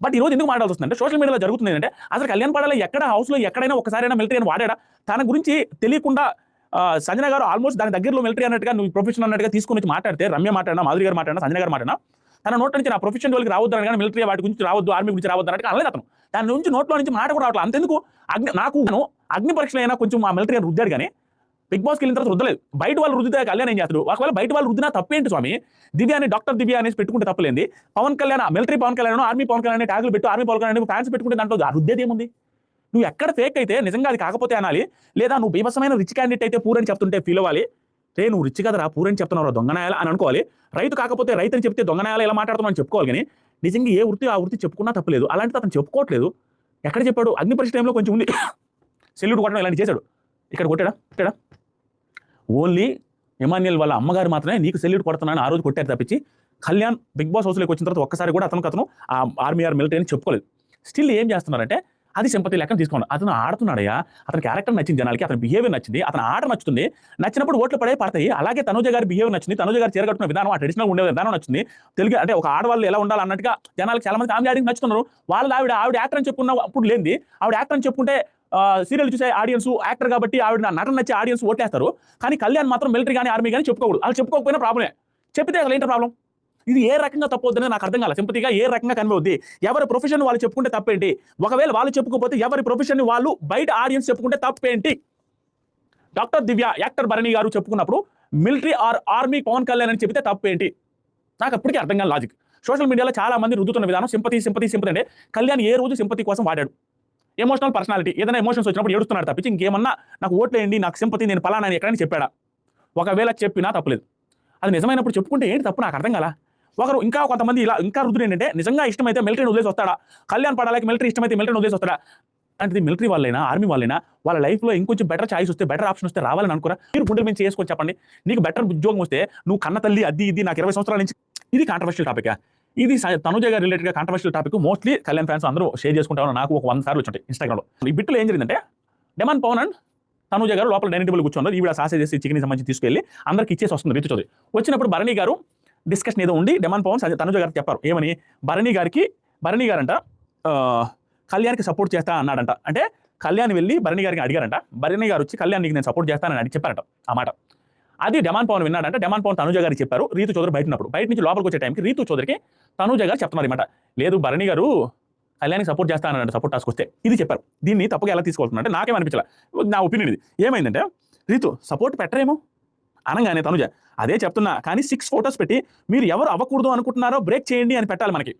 But ఈ రోజు ఎందుకు మాట్లాడాల్సి అంటే సోషల్ మీడియాలో జరుగుతుంది అంటే అసలు కళ్యాణ్ పడాలి ఎక్కడ హౌస్లో ఎక్కడైనా ఒకసారైనా మిలిటరీ అని వాడాడా? తన గురించి తెలియకుండా సంజన గారు ఆల్మోస్ట్ దాని దగ్గరలో మిలిటరీ అన్నట్టుగా నువ్వు ప్రొఫెషన్ అన్నట్టుగా తీసుకుని వచ్చి మాట్లాడితే రమ్య మాట్లాడినా మాధురి గారు మాట్లాడినా సంజన గారు మాట్లాడినా తన నోట్ నుంచి నా ప్రొఫెషన్ వాళ్ళకి రావద్దు అని కానీ మిలిటరీ వాటి గురించి రావద్దు ఆర్మీ గురించి రావద్దు అన్నట్టు అనలేదు అతను. దాని నుంచి నోట్లో నుంచి మాట కూడా రావట్లేదు అంతెందుకు? అగ్ని నాకు అగ్ని పరీక్షలు అయినా కొంచెం ఆ మిలిటరీ రుద్దాడు కానీ బిగ్ బాస్కి వెళ్ళిన తర్వాత రుద్దలేదు బయట వాళ్ళు రుద్దితే కళ్యాణ్ ఏం చేస్తాడు? ఒకవేళ బయట వాళ్ళు రుద్దినా తప్పేంటి స్వామి? దివ్య అని డాక్టర్ దివ్య అనేసి పెట్టుకుంటే తప్పలేంది. పవన్ కళ్యాణ్ మిలిటరీ పవన్ కళ్యాణ్ ఆర్మీ పవన్ కళ్యాణ్ ట్యాగులు పెట్టు ఆర్మీ పవన్ కళ్యాణ్ ఫ్యాన్స్ పెట్టుకుంటే దాంట్లో ఆ రుద్దేది ఏముంది? నువ్వు ఎక్కడ ఫేక్ అయితే నిజంగా అది కాకపోతే అనాలి. లేదా నువ్వు బీభత్సమైన రిచ్ క్యాండిడేట్ అయితే పూర్ అని చెప్తుంటే ఫీల్ అవ్వాలి. రే నువ్వు రిచ్ కదరా పూర్ అని చెప్తున్నావు దొంగనాయాల అని అనుకోవాలి. రైతు కాకపోతే రైతు అని చెప్తే దొంగనాయాల ఎలా మాట్లాడుతున్నావు అని చెప్పుకోవాలి కానీ నిజంగా ఏ వృత్తి ఆ వృత్తి చెప్పుకున్నా తప్పలేదు. అలాంటిది అతను చెప్పుకోవట్లేదు. ఎక్కడ చెప్పాడు? అగ్ని పరీక్ష టైంలో కొంచెం ఉంది. సెల్యూట్ కొట్టడం ఇలాంటి చేశాడు. ఇక్కడ కొట్టాడా? కొట్టాడా? ఓన్లీ ఎమాన్యుయల్ వాళ్ళ అమ్మగారు మాత్రమే నీకు సెల్యూట్ కొడుతున్నాను ఆ రోజు కొట్టారు తప్పించి కళ్యాణ్ బిగ్ బాస్ హౌస్లోకి వచ్చిన తర్వాత ఒక్కసారి కూడా అతనికి అతను ఆ ఆర్మీ ఆర్ మిలిటరీ అని చెప్పుకోలేదు. స్టిల్ ఏం చేస్తున్నారంటే అది సింపతి లెక్కన తీసుకోండి. అతను ఆడుతున్నాడయ్యా అతని క్యారెక్టర్ నచ్చింది జనాలకి అతని బిహేవియర్ నచ్చింది అతని ఆట నచ్చుతుంది. నచ్చినప్పుడు ఓట్లు పడే పడతాయి అలాగే తనుజ గారి బిహేవియర్ నచ్చింది తనుజ గారు చీరగట్టుకున్న విధానం ఆ ట్రెడిషనల్ ఉండే విధానం నచ్చింది. తెలుగు అంటే ఒక ఆడవాళ్ళు ఎలా ఉండాలి అన్నట్టుగా జనాలకు చాలా మంది ఆమె ఆడికి నచ్చుతున్నారు. వాళ్ళు ఆవిడ ఆవిడ యాక్టర్ అని చెప్పుకున్న అప్పుడు లేనిది ఆవిడ యాక్టర్ అని చెప్పుకుంటే సీరియల్ చూసే ఆడియన్స్ యాక్టర్ కాబట్టి ఆవిడ నటన నచ్చే ఆడియన్స్ ఓట్లేస్తారు. కానీ కళ్యాణ్ మాత్రం మిలిటరీ కానీ ఆర్మీ కానీ చెప్పుకోకూడదు. వాళ్ళు చెప్పుకోకపోయినా ప్రాబ్లమే చెప్తే అసలు ఏంటి ప్రాబ్లం ఇది ఏ రకంగా తప్పవుతుందని నాకు అర్థం కాల. సింపతిగా ఏ రకంగా కనిపిస్తుంది ఎవరి ప్రొఫెషన్ వాళ్ళు చెప్పుకుంటే తప్పేంటి? ఒకవేళ వాళ్ళు చెప్పుకోకపోతే ఎవరి ప్రొఫెషన్ వాళ్ళు బయట ఆడియన్స్ చెప్పుకుంటే తప్పేంటి? డాక్టర్ దివ్య యాక్టర్ భరణి గారు చెప్పుకున్నప్పుడు military are army Pawan Kalyan అని చెప్తే తప్పేంటి? నాకు అప్పటికీ అర్థం కాని లాజిక్ సోషల్ మీడియాలో చాలా మంది రుద్దుతున్న విధానం సింపతి సింపతి సింపతి అంటే కళ్యాణ్ ఏ రోజు సింపతి కోసం వాడాడు? ఎమోషనల్ పర్సనాలిటీ ఏదైనా ఎమోషన్స్ వచ్చినప్పుడు ఏడుస్తున్నాడు తప్పించి ఇంకేమన్నా నాకు ఓట్లేయండి నాకు సింపతి నేను పలానా అని చెప్పాడా? ఒకవేళ చెప్పినా తప్పలేదు. అది నిజమైనప్పుడు చెప్పుకుంటే ఏంటి తప్పు? నాకు అర్థం కదా ఒకరు ఇంకా కొంతమంది ఇలా ఇంకా రుద్దుడు ఏంటంటే నిజంగా ఇష్టమైతే మిలిటరీని వదిలేసి వస్తాడా? కళ్యాణ్ పడాలకి మిలిటరీ ఇష్టమైతే మిలిటరీని వదిలేసి వస్తాడా? అంటే మిలిటరీ వాళ్ళైనా ఆర్మీ వాళ్ళైనా వాళ్ళ లైఫ్లో ఇంకొంచెం బెటర్ చాయిస్ వస్తే బెటర్ ఆప్షన్ వస్తే రావాలని అనుకురా. మీరు గుండెల మీద చేసుకొని చెప్పండి. నీకు బెటర్ ఉద్యోగం వస్తే నువ్వు కన్న తల్లి అది ఇది నాకు ఇరవై సంవత్సరాల నుంచి ఇది కాంట్రవర్షియల్ టాపిక్ ఇది స- తనుజ గారి రిలేటెడ్గా controversial topic mostly Kalyan fans అందరూ షేర్ చేసుకుంటామని నాకు ఒక వంద సార్లు వచ్చుంటాయి ఇన్స్టాగ్రామ్లో ఈ బిట్లో ఏం జరిగిందంటే డెమాన్ పవన్ అండ్ తనుజ గారు లోపల డైనింగ్ టేబుల్ కూర్చున్నారు. ఈవిడ సాసే చేసి చికెన్ సంబంధించి తీసుకెళ్ళి అందరికి ఇచ్చేసి వస్తుంది రీతు చౌదరి. వచ్చినప్పుడు భరణి గారు డిస్కషన్ ఏదో ఉండి డెమాన్ పవన్ సంజయ్ తనుజ గారికి చెప్పారు. ఏమని? భరణి గారికి భరణి గారంట కళ్యాణ్కి సపోర్ట్ చేస్తా అన్నాడంట. అంటే కళ్యాణ్ వెళ్ళి భరణి గారికి అడిగారంట. భరణి గారు వచ్చి కళ్యాణ్ నీకు నేను సపోర్ట్ చేస్తానని అడిగి చెప్పారంట ఆ మాట. అది డెమాన్ పవన్ విన్నాడంట. డెమాన్ పవన్ తనుజ గారికి చెప్పారు. రీతు చౌదరి బయట ఉన్నప్పుడు బయట నుంచి లోపలికి వచ్చే టైంకి రీతు చౌదరికి తనుజ గారు చెప్తున్నారు అనమాట లేదు భరణి గారు కళ్యాణ్కి సపోర్ట్ చేస్తానంట సపోర్ట్ టాస్క్ వస్తే. ఇది చెప్పారు. దీన్ని తప్పుగా ఎలా తీసుకోవాలంటే నాకేం నా ఒపీనియన్ ఇది. ఏమైందంటే రీతు సపోర్ట్ పెట్టరేమో? అనగానే తనుజ అదే చెప్తున్నా కానీ సిక్స్ ఫోటోస్ పెట్టి మీరు ఎవరు అవ్వకూడదు అనుకుంటున్నారో బ్రేక్ చేయండి అని పెట్టాలి మనకి.